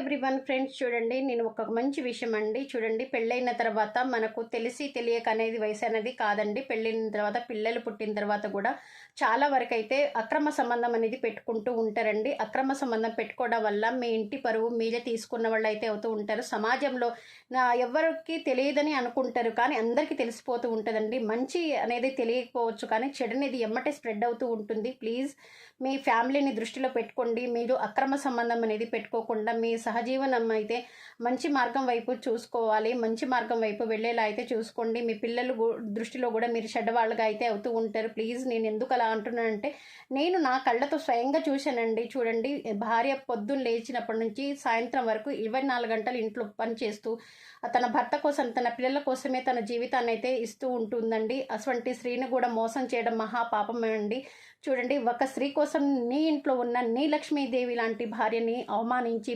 Everyone friends చూడండి నేను ఒక మంచి విషయం అండి చూడండి పెళ్ళైన తర్వాత మనకు తెలిసి తెలియక అనేది వయసు అనేది కాదండి. పెళ్ళైన తర్వాత పిల్లలు పుట్టిన తర్వాత కూడా చాలా వరకు అయితే అక్రమ సంబంధం అనేది పెట్టుకుంటూ ఉంటారండి. అక్రమ సంబంధం పెట్టుకోవడం వల్ల మీ ఇంటి పరువు మీరే తీసుకున్న వాళ్ళు అయితే అవుతూ ఉంటారు. సమాజంలో నా ఎవరికి తెలియదని అనుకుంటారు కానీ అందరికీ తెలిసిపోతూ ఉంటుందండి. మంచి అనేది తెలియకపోవచ్చు కానీ చెడు అనేది ఎమ్మటే స్ప్రెడ్ అవుతూ ఉంటుంది. ప్లీజ్ మీ ఫ్యామిలీని దృష్టిలో పెట్టుకోండి. మీరు అక్రమ సంబంధం అనేది పెట్టుకోకుండా మీ సహజీవనం అయితే మంచి మార్గం వైపు చూసుకోవాలి మంచి మార్గం వైపు వెళ్ళేలా అయితే చూసుకోండి. మీ పిల్లలు దృష్టిలో కూడా మీరు చెడ్డవాళ్ళుగా అయితే అవుతూ ఉంటారు. ప్లీజ్ నేను ఎందుకు అలా అంటున్నానంటే నేను నా కళ్ళతో స్వయంగా చూశానండి. చూడండి భార్య పొద్దున్న లేచినప్పటి నుంచి సాయంత్రం వరకు ఇరవై నాలుగు గంటలు ఇంట్లో పని చేస్తూ తన భర్త కోసం తన పిల్లల కోసమే తన జీవితాన్ని అయితే ఇస్తూ ఉంటుందండి. అటువంటి స్త్రీని కూడా మోసం చేయడం మహాపాపమే అండి. చూడండి ఒక స్త్రీ కోసం నీ ఇంట్లో ఉన్న నీ లక్ష్మీదేవి లాంటి భార్యని అవమానించి